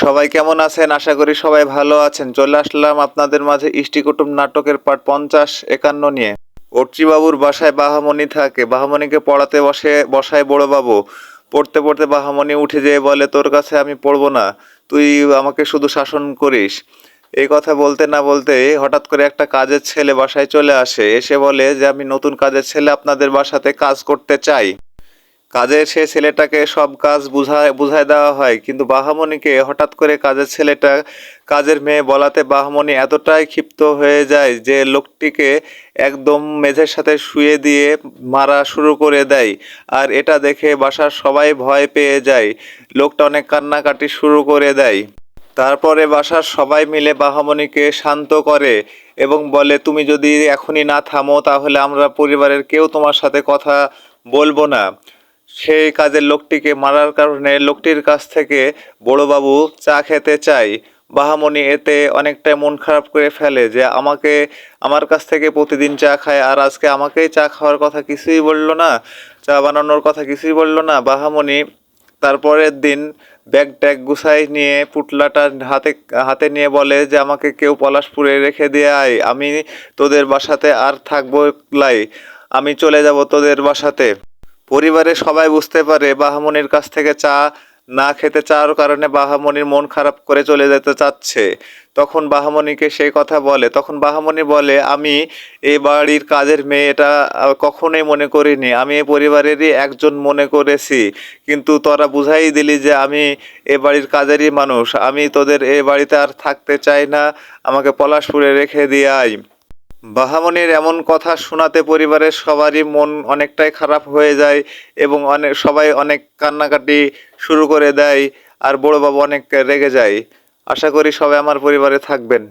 সবাই কেমন আছেন? আশা করি সবাই ভালো আছেন। চলে আসলাম আপনাদের মাঝে ইষ্টি কুটুম নাটকের পার্ট পঞ্চাশ একান্ন নিয়ে। অর্চিবাবুর বাসায় বাহামণি থাকে। বাহামণিকে পড়াতে বসে, বসায় বড়বাবু। পড়তে পড়তে বাহামণি উঠে যেয়ে বলে, তোর কাছে আমি পড়ব না। তুই আমাকে শুধু শাসন করিস। এই কথা বলতে না বলতে হঠাৎ করে একটা কাজের ছেলে বাসায় চলে আসে। এসে বলে যে, আমি নতুন কাজের ছেলে আপনাদের বাসাতে কাজ করতে চাই। কাজের সে ছেলেটাকে সব কাজ বুঝায় বুঝায় দেওয়া হয়। কিন্তু বাহামণিকে হঠাৎ করে কাজের ছেলেটা, কাজের মেয়ে বলাতে বাহামণি এতটাই ক্ষিপ্ত হয়ে যায় যে লোকটিকে একদম মেঝের সাথে শুয়ে দিয়ে মারা শুরু করে দেয়। আর এটা দেখে বাসার সবাই ভয় পেয়ে যায়। লোকটা অনেক কান্নাকাটি শুরু করে দেয়। তারপরে বাসার সবাই মিলে বাহামণিকে শান্ত করে এবং বলে, তুমি যদি এখনই না থামো, তাহলে আমরা পরিবারের কেউ তোমার সাথে কথা বলব না। সেই কাজের লোকটিকে মারার কারণে লোকটির কাছ থেকে বড়বাবু চা খেতে চাই। বাহামণি এতে অনেকটাই মন খারাপ করে ফেলে যে আমাকে, আমার কাছ থেকে প্রতিদিন চা খায় আর আজকে আমাকেই চা খাওয়ার কথা কিছুই বলল না, চা বানানোর কথা কিছুই বলল না। বাহামণি তারপরের দিন ব্যাগ ট্যাগ গুছাই নিয়ে পুটলাটা হাতে হাতে নিয়ে বলে যে আমাকে কেউ পলাশপুরে রেখে দিয়ে আয়, আমি তোদের বাসাতে আর থাকব লাই, আমি চলে যাব তোদের বাসাতে। পরিবারের সবাই বুঝতে পারে বাহামণির কাছ থেকে চা না খেতে চাওয়ার কারণে বাহামণির মন খারাপ করে চলে যেতে চাচ্ছে। তখন বাহামণিকে সেই কথা বলে। তখন বাহামণি বলে, আমি এই বাড়ির কাজের মেয়ে, এটা কখনোই মনে করিনি। আমি এই পরিবারেরই একজন মনে করেছি। কিন্তু তোরা বুঝাই দিলি যে আমি এ বাড়ির কাজেরই মানুষ। আমি তোদের এ বাড়িতে আর থাকতে চাই না। আমাকে পলাশপুরে রেখে দিয়ে আয়। বাহামণির এমন কথা শোনাতে পরিবারের সবারই মন অনেকটাই খারাপ হয়ে যায় এবং অনেক সবাই অনেক কান্নাকাটি শুরু করে দেয় আর বড়বাবু অনেক রেগে যায়। আশা করি সবাই আমার পরিবারে থাকবেন।